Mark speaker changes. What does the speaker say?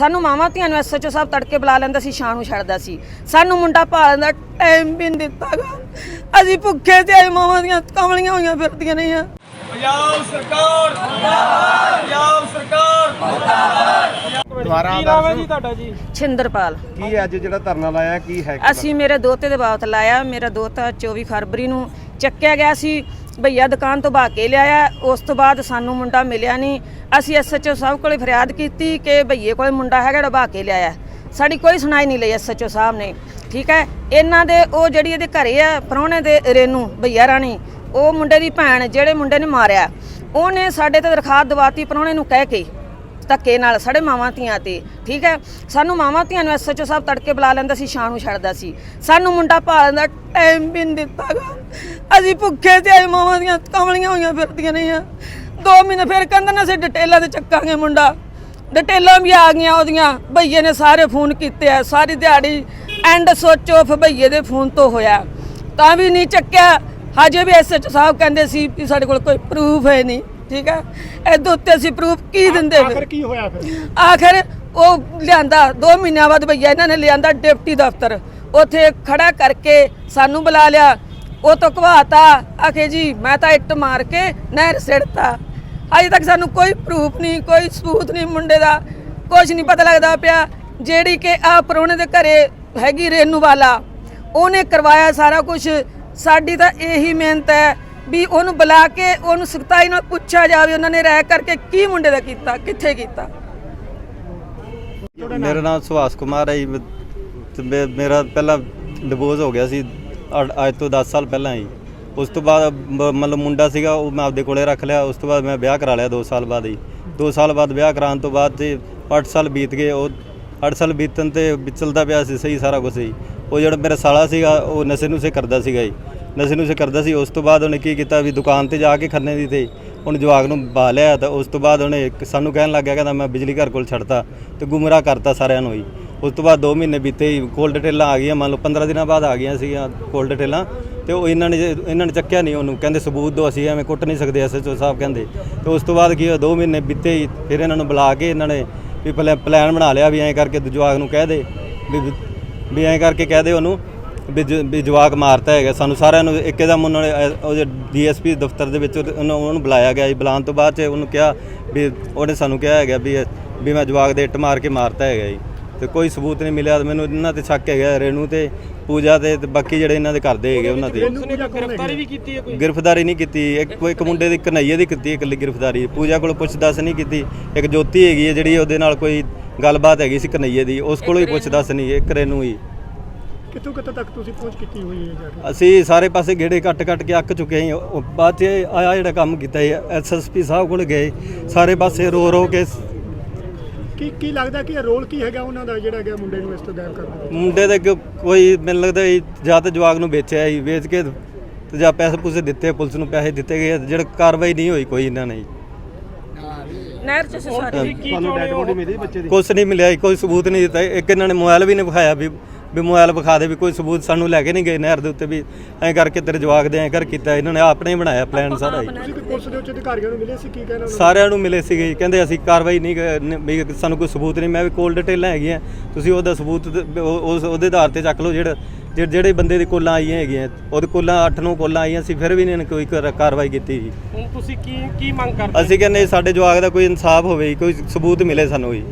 Speaker 1: ਸਾਨੂੰ ਮਾਵਾਂ ਧੀਆਂ ਨੂੰ ਐਸਐਚਓ ਸਾਹਿਬ ਤੜਕੇ ਬੁਲਾ ਲੈਂਦਾ ਸੀ ਸ਼ਾਮ ਨੂੰ ਛੱਡਦਾ ਸੀ। ਸਾਨੂੰ ਮੁੰਡਾ ਭਾਲਣ ਦਾ ਟਾਈਮ ਵੀ ਨਹੀਂ ਦਿੱਤਾਗਾ। ਅਸੀਂ ਭੁੱਖੇ ਤੇ ਆਏ ਮਾਵਾਂ ਦੀਆਂ ਕਮਲੀਆਂ ਹੋਈਆਂ ਫਿਰਦੀਆਂ ਨਹੀਂ ਆ
Speaker 2: ਪੰਜਾਬ ਸਰਕਾਰ ਮੁਰਦਾਬਾਦ ਪੰਜਾਬ ਸਰਕਾਰ
Speaker 3: ਦੁਬਾਰਾ
Speaker 2: ਕੀ ਨਾਮ ਹੈ ਜੀ ਤੁਹਾਡਾ ਜੀ?
Speaker 1: ਛਿੰਦਰਪਾਲ।
Speaker 3: ਕੀ ਅੱਜ ਜਿਹੜਾ ਧਰਨਾ ਲਾਇਆ ਕੀ ਹੈ
Speaker 1: ਅਸੀਂ ਮੇਰੇ ਦੋਤੇ ਦੇ ਬਾਬਤ ਲਾਇਆ। ਮੇਰਾ ਦੋਤਾ 24 ਫਰਵਰੀ ਨੂੰ ਚੱਕਿਆ ਗਿਆ ਸੀ। ਭਈਆ ਦੁਕਾਨ ਤੋਂ ਬਾ ਕੇ ਲਿਆਇਆ, ਉਸ ਤੋਂ ਬਾਅਦ ਸਾਨੂੰ ਮੁੰਡਾ ਮਿਲਿਆ ਨਹੀਂ। ਅਸੀਂ ਐਸਐਚਓ ਸਾਹਿਬ ਕੋਲੇ ਫਰਿਆਦ ਕੀਤੀ ਕਿ ਭਈਏ ਕੋਲੇ ਮੁੰਡਾ ਹੈਗਾ ਜਿਹੜਾ ਬਾ ਕੇ ਲਿਆਇਆ। ਸਾਡੀ ਕੋਈ ਸੁਣਾਈ ਨਹੀਂ ਲਈ ਐਸਐਚਓ ਸਾਹਿਬ ਨੇ। ਠੀਕ ਹੈ? ਇਹਨਾਂ ਦੇ, ਉਹ ਜਿਹੜੀ ਇਹਦੇ ਘਰੇ ਆ, ਪ੍ਰਾਹੁਣੇ ਦੇ, ਰੇਨੂ, ਭਈਆ ਰਾਣੀ, ਉਹ ਮੁੰਡੇ ਦੀ ਭੈਣ, ਜਿਹੜੇ ਮੁੰਡੇ ਨੇ ਮਾਰਿਆ। ਉਹਨੇ ਸਾਡੇ ਤੇ ਦਰਖਾਸਤ ਦਵਾਤੀ, ਪ੍ਰਾਹੁਣੇ ਨੂੰ ਕਹਿ ਕੇ। ਧੱਕੇ ਨਾਲ ਸਾਡੇ ਮਾਵਾਂ ਧੀਆਂ ਤੇ, ਠੀਕ ਹੈ? ਸਾਨੂੰ ਮਾਵਾਂ ਧੀਆਂ ਨੂੰ ਐਸਐਚਓ ਸਾਹਿਬ ਤੜਕੇ ਬੁਲਾ ਲੈਂਦਾ ਸੀ, ਸ਼ਾਮ ਨੂੰ ਛੱਡਦਾ ਸੀ। ਸਾਨੂੰ ਮੁੰਡਾ ਭਾਲਣ ਦਾ ਟਾਈਮ ਵੀ ਨਹੀਂ ਦਿੱਤਾਗਾ ਅਸੀਂ ਭੁੱਖੇ ਤੇ ਆਏ ਮਾਵਾਂ ਦੀਆਂ ਕਮਲੀਆਂ ਹੋਈਆਂ ਫਿਰਦੀਆਂ ਨਹੀਂ ਆ ਦੋ ਮਹੀਨੇ ਫਿਰ ਕਹਿੰਦੇ ਨਾ, ਅਸੀਂ ਡਿਟੇਲਾਂ ਤੇ ਚੱਕਾਂਗੇ ਮੁੰਡਾ। ਡਿਟੇਲਾਂ ਵੀ ਆ ਗਈਆਂ ਉਹਦੀਆਂ। ਭਈਏ ਨੇ ਸਾਰੇ ਫੋਨ ਕੀਤੇ ਆ। ਸਾਰੀ ਦਿਹਾੜੀ ਐਂਡ ਸੋਚ ਆਫ ਭਈਏ ਦੇ ਫੋਨ ਤੋਂ ਹੋਇਆ। ਤਾਂ ਵੀ ਨਹੀਂ ਚੱਕਿਆ। ਹਜੇ ਵੀ ਐਸਐਚਓ ਸਾਹਿਬ ਕਹਿੰਦੇ ਸੀ ਵੀ ਸਾਡੇ ਕੋਲ ਕੋਈ ਪ੍ਰੂਫ ਹੈ ਨਹੀਂ ਠੀਕ ਹੈ ਇਹਦੇ ਉੱਤੇ ਅਸੀਂ ਪ੍ਰੂਫ ਕੀ ਦਿੰਦੇ ਫਿਰ?
Speaker 4: ਆਖਰ ਕੀ ਹੋਇਆ ਫਿਰ?
Speaker 1: ਆਖਰ ਉਹ ਲਿਆਂਦਾ 2 ਮਹੀਨਿਆਂ ਬਾਅਦ ਭਈਆ ਇਹਨਾਂ ਨੇ ਲਿਆਂਦਾ ਡਿਪਟੀ ਦਫ਼ਤਰ। ਉੱਥੇ ਖੜਾ ਕਰਕੇ ਸਾਨੂੰ ਬੁਲਾ ਲਿਆ। ਉਹ ਤੋਂ ਘਵਾਤਾ ਆਖੇ ਜੀ ਮੈਂ ਤਾਂ ਇੱਟ ਮਾਰ ਕੇ ਨਹਿਰ ਸਿੜਤਾ। ਅਜੇ ਤੱਕ ਸਾਨੂੰ ਕੋਈ ਪ੍ਰੂਫ ਨਹੀਂ ਕੋਈ ਸਬੂਤ ਨਹੀਂ ਮੁੰਡੇ ਦਾ। ਕੁਝ ਨਹੀਂ ਪਤਾ ਲੱਗਦਾ ਪਿਆ। ਜਿਹੜੀ ਕਿ ਆ ਪਰੋਣੇ ਦੇ ਘਰੇ ਹੈਗੀ ਰੇਨੂ ਵਾਲਾ ਉਹਨੇ ਕਰਵਾਇਆ ਸਾਰਾ ਕੁਝ ਸਾਡੀ ਤਾਂ ਇਹੀ ਮਿਹਨਤ ਹੈ। ਵੀ ਉਹਨੂੰ ਬੁਲਾ ਕੇ ਉਹਨੂੰ ਸਖਤਾਈ ਨਾਲ ਪੁੱਛਿਆ ਜਾਵੇ, ਉਹਨਾਂ ਨੇ ਰਹਿ ਕਰਕੇ ਕੀ ਮੁੰਡੇ ਦਾ ਕੀਤਾ, ਕਿੱਥੇ ਕੀਤਾ?
Speaker 5: ਮੇਰਾ ਨਾਮ ਸੁਭਾਸ਼ ਕੁਮਾਰ ਹੈ ਜੀ। ਮ- ਤੇ ਮੇ- ਮੇਰਾ ਪਹਿਲਾਂ ਡਿਵੋਰਸ ਹੋ ਗਿਆ ਸੀ ਅ- ਅੱਜ ਤੋਂ 10 ਸਾਲ ਪਹਿਲਾਂ ਹੀ ਉਸ ਤੋਂ ਬਾਅਦ ਮ- ਮਤਲਬ ਮੁੰਡਾ ਸੀਗਾ, ਉਹ ਮੈਂ ਆਪਦੇ ਕੋਲੇ ਰੱਖ ਲਿਆ। ਉਸ ਤੋਂ ਬਾਅਦ ਮੈਂ ਵਿਆਹ ਕਰਾ ਲਿਆ 2 ਸਾਲ ਬਾਅਦ ਹੀ 2 ਸਾਲ ਬਾਅਦ ਵਿਆਹ ਕਰਾਉਣ ਤੋਂ ਬਾਅਦ ਤੇ 8 ਸਾਲ ਬੀਤ ਗਏ। ਉਹ 8 ਸਾਲ ਬੀਤਣ ਤੇ ਵੀ ਚੱਲਦਾ ਪਿਆ ਸੀ, ਸਹੀ ਸਾਰਾ ਕੁਝ ਹੀ ਉਹ ਜਿਹੜਾ ਮੇਰਾ ਸਾਲਾ ਸੀਗਾ, ਉਹ ਨਸ਼ੇ ਨੁਸ਼ੇ ਕਰਦਾ ਸੀਗਾ ਜੀ। ਨਸ਼ੇ ਨੁਸ਼ੇ ਕਰਦਾ ਸੀ। ਉਸ ਤੋਂ ਬਾਅਦ ਉਹਨੇ ਕੀ ਕੀਤਾ ਵੀ ਦੁਕਾਨ ਤੇ ਜਾ ਕੇ ਖੰਨੇ ਦੀ ਤੇ ਉਹਨੇ ਜਵਾਗ ਨੂੰ ਬਾ ਲਿਆ ਤਾਂ ਉਸ ਤੋਂ ਬਾਅਦ ਉਹਨੇ ਇੱਕ ਸਾਨੂੰ ਕਹਿਣ ਲੱਗ ਗਿਆ ਕਹਿੰਦਾ ਮੈਂ ਬਿਜਲੀ ਘਰ ਕੋਲ ਛੱਡਤਾ ਤੇ ਗੁੰਮਰਾਹ ਕਰਤਾ ਸਾਰਿਆਂ ਨੂੰ ਹੀ। ਉਸ ਤੋਂ ਬਾਅਦ 2 ਮਹੀਨੇ ਬੀਤੇ ਹੀ ਕੋਲਡ ਡਿਟੇਲਾਂ ਆ ਗਈਆਂ। ਮੰਨ ਲਓ 15 ਦਿਨਾਂ ਬਾਅਦ ਆ ਗਈਆਂ ਸੀਗੀਆਂ ਕੋਲਡ ਡਿਟੇਲਾਂ ਤੇ ਉਹ ਇਹਨਾਂ ਨੇ ਇਹਨਾਂ ਨੇ ਚੱਕਿਆ ਨਹੀਂ ਉਹਨੂੰ। ਕਹਿੰਦੇ ਸਬੂਤ ਦਿਓ ਅਸੀਂ ਐਵੇਂ ਕੁੱਟ ਨਹੀਂ ਸਕਦੇ ਐਸਐਚਓ ਸਾਹਿਬ ਕਹਿੰਦੇ। ਤੇ ਉਸ ਤੋਂ ਬਾਅਦ ਕੀ ਹੋਇਆ? 2 ਮਹੀਨੇ ਬੀਤੇ ਹੀ ਫਿਰ ਇਹਨਾਂ ਨੂੰ ਬੁਲਾ ਕੇ ਇਹਨਾਂ ਨੇ ਵੀ ਪਲੈ- ਪਲਾਨ ਬਣਾ ਲਿਆ ਵੀ ਐਂ ਕਰਕੇ ਜਵਾਗ ਨੂੰ ਕਹਿ ਦੇ। ਵੀ ਐਂ ਕਰਕੇ ਕਹਿ ਦੇ ਉਹਨੂੰ। ਵੀ ਜ- ਵੀ ਜਵਾਕ ਮਾਰਤਾ ਹੈਗਾ। ਸਾਨੂੰ ਸਾਰਿਆਂ ਨੂੰ ਇੱਕਦਮ ਉਹਨਾਂ ਨੇ ਐ- ਉਹ ਡੀਐਸਪੀ ਦਫ਼ਤਰ ਦੇ ਵਿੱਚ ਉਹਨੂੰ ਉਹਨੂੰ ਬੁਲਾਇਆ ਗਿਆ ਜੀ। ਬੁਲਾਉਣ ਤੋਂ ਬਾਅਦ ਚ ਉਹਨੂੰ ਕਿਹਾ ਵੀ ਉਹਨੇ ਸਾਨੂੰ ਕਿਹਾ ਹੈਗਾ ਵੀ ਇਹ- ਵੀ ਮੈਂ ਜਵਾਕ ਦੇ ਇੱਟ ਮਾਰ ਕੇ ਮਾਰਤਾ ਹੈਗਾ ਜੀ। ਤੇ ਕੋਈ ਸਬੂਤ ਨਹੀਂ ਮਿਲਿਆ ਤੇ ਮੈਨੂੰ ਇਹਨਾਂ ਤੇ ਸ਼ੱਕ ਹੈਗਾ ਰੇਣੂ ਤੇ ਪੂਜਾ ਤੇ ਤੇ ਬਾਕੀ ਜਿਹੜੇ ਇਹਨਾਂ ਦੇ ਘਰ ਦੇ ਹੈਗੇ ਉਹਨਾਂ ਤੇ
Speaker 4: ਰੇਨੂ
Speaker 2: ਗ੍ਰਿਫਤਾਰੀ ਵੀ ਕੀਤੀ ਹੈ ਕੋਈ?
Speaker 5: ਗ੍ਰਿਫਤਾਰੀ ਨਹੀਂ ਕੀਤੀ। ਇੱਕ ਇੱਕ ਮੁੰਡੇ ਦੀ ਕਨਈਏ ਦੀ ਕੀਤੀ ਹੈ ਇਕੱਲੀ ਗ੍ਰਿਫਤਾਰੀ। ਪੂਜਾ ਕੋਲ ਪੁੱਛ ਦੱਸ ਨਹੀਂ ਕੀਤੀ। ਇੱਕ ਜੋਤੀ ਹੈਗੀ ਹੈ ਜਿਹੜੀ ਉਹਦੇ ਨਾਲ ਕੋਈ ਗੱਲਬਾਤ ਹੈਗੀ ਸੀ ਕਨਈਏ ਦੀ। ਉਸ ਕੋਲੋਂ ਹੀ ਪੁੱਛ ਦੱਸ ਨਹੀਂ। ਇੱਕ ਰੇਣੂ ਹੀ।
Speaker 4: ਕਿੱਥੋਂ ਕਿੱਥੋਂ ਤੱਕ ਤੁਸੀਂ ਪਹੁੰਚ ਕੀਤੀ ਹੋਈ ਹੈ ਜਾ ਕੇ?
Speaker 5: ਅਸੀਂ ਸਾਰੇ ਪਾਸੇ ਗੇੜੇ ਕੱਟ ਕੱਟ ਕੇ ਅੱਕ ਚੁੱਕੇ ਹਾਂ। ਉਹ ਬਾਅਦ ਚ ਆਇਆ ਜਿਹੜਾ ਕੰਮ ਕੀਤਾ ਐਸਐਸਪੀ ਸਾਹਿਬ ਕੋਲ ਗਏ। ਸਾਰੇ ਪਾਸੇ ਰੋ ਰੋ ਕੇ
Speaker 4: ਕੀ ਕੀ ਲੱਗਦਾ ਕਿ ਇਹ ਰੋਲ ਕੀ ਹੈਗਾ ਉਹਨਾਂ ਦਾ ਜਿਹੜਾ ਹੈਗਾ ਮੁੰਡੇ ਨੂੰ ਇਸ ਤੋਂ ਗਾਇਬ ਕਰਨ? ਦਾ
Speaker 5: ਮੁੰਡੇ ਦੇ ਕੋਈ ਮੈਨੂੰ ਲੱਗਦਾ ਸੀ ਜਾਂ ਤਾਂ ਜਵਾਗ ਨੂੰ ਵੇਚਿਆ ਸੀ ਵੇਚ ਕੇ ਤੇ ਜਾਂ ਪੈਸੇ ਪੂਸੇ ਦਿੱਤੇ ਪੁਲਿਸ ਨੂੰ ਪੈਸੇ ਦਿੱਤੇ ਗਏ ਜਿਹੜਾ ਕਾਰਵਾਈ ਨਹੀਂ ਹੋਈ ਕੋਈ ਇਹਨਾਂ ਨੇ। ਜੀ।
Speaker 1: ਨਹਿਰ ਚ ਅਸੀਂ ਸਾਰੇ।
Speaker 2: ਕੀ ਚਾਹੁੰਦੇ ਹੋ?
Speaker 3: ਮਿਲੀ ਬੱਚੇ
Speaker 5: ਕੁਛ ਨਹੀਂ ਮਿਲਿਆ ਜੀ, ਕੋਈ ਸਬੂਤ ਨਹੀਂ ਦਿੱਤਾ। ਇੱਕ ਇਹਨਾਂ ਨੇ ਮੋਬਾਈਲ ਵੀ ਨਹੀਂ ਵਿਖਾਇਆ ਵੀ ਵੀ ਮੋਬਾਈਲ ਵਿਖਾ ਦੇ ਵੀ ਕੋਈ ਸਬੂਤ ਸਾਨੂੰ ਲੈ ਕੇ ਨਹੀਂ ਗਏ ਨਹਿਰ ਦੇ ਉੱਤੇ ਵੀ ਐਂ ਕਰਕੇ ਤੇਰੇ ਜਵਾਗ ਦੇ ਐਂ ਕਰ ਕੀਤਾ ਇਹਨਾਂ ਨੇ ਆਪਣੇ ਹੀ ਬਣਾਇਆ ਪਲਾਨ ਸਾਰਾ ਜੀ
Speaker 4: ਤੁਸੀਂ ਕੋਈ ਪੁਲਿਸ ਦੇ ਉੱਚ ਅਧਿਕਾਰੀਆਂ ਨੂੰ ਮਿਲੇ ਸੀ ਕੀ ਕਹਿਣਾ ਉਹਨਾਂ
Speaker 5: ਸਾਰਿਆਂ ਨੂੰ ਮਿਲੇ ਸੀਗੇ ਜੀ, ਕਹਿੰਦੇ ਅਸੀਂ ਕਾਰਵਾਈ ਨਹੀਂ ਨ- ਵੀ ਸਾਨੂੰ ਕੋਈ ਸਬੂਤ ਨਹੀਂ ਮੈਂ ਵੀ ਕੋਲ ਡਿਟੇਲਾਂ ਹੈਗੀਆਂ ਤੁਸੀਂ ਉਹਦਾ ਸਬੂਤ ਦ- ਉਹ- ਉਸ ਉਹਦੇ ਆਧਾਰ ਤੇ ਚੱਕ ਲਓ ਜਿਹੜਾ ਜਿਹੜੇ- ਜਿਹੜੇ ਬੰਦੇ ਦੀ ਕੋਲਾਂ ਆਈਆਂ ਹੈਗੀਆਂ। ਉਹਦੇ ਕੋਲਾਂ 8-9 ਕੋਲਾਂ ਆਈਆਂ ਸੀ ਫਿਰ ਵੀ ਨਹੀਂ ਇਹਨੇ ਕੋਈ ਕਾਰ- ਕਾਰਵਾਈ ਕੀਤੀ ਜੀ।
Speaker 2: ਹੁਣ ਤੁਸੀਂ ਕੀ ਕੀ ਮੰਗ ਕਰਦੇ
Speaker 5: ਅਸੀਂ ਕਹਿੰਦੇ ਸਾਡੇ ਜਵਾਗ ਦਾ ਕੋਈ ਇਨਸਾਫ ਹੋਵੇ ਜੀ, ਕੋਈ ਸਬੂਤ ਮਿਲੇ ਸਾਨੂੰ ਜੀ।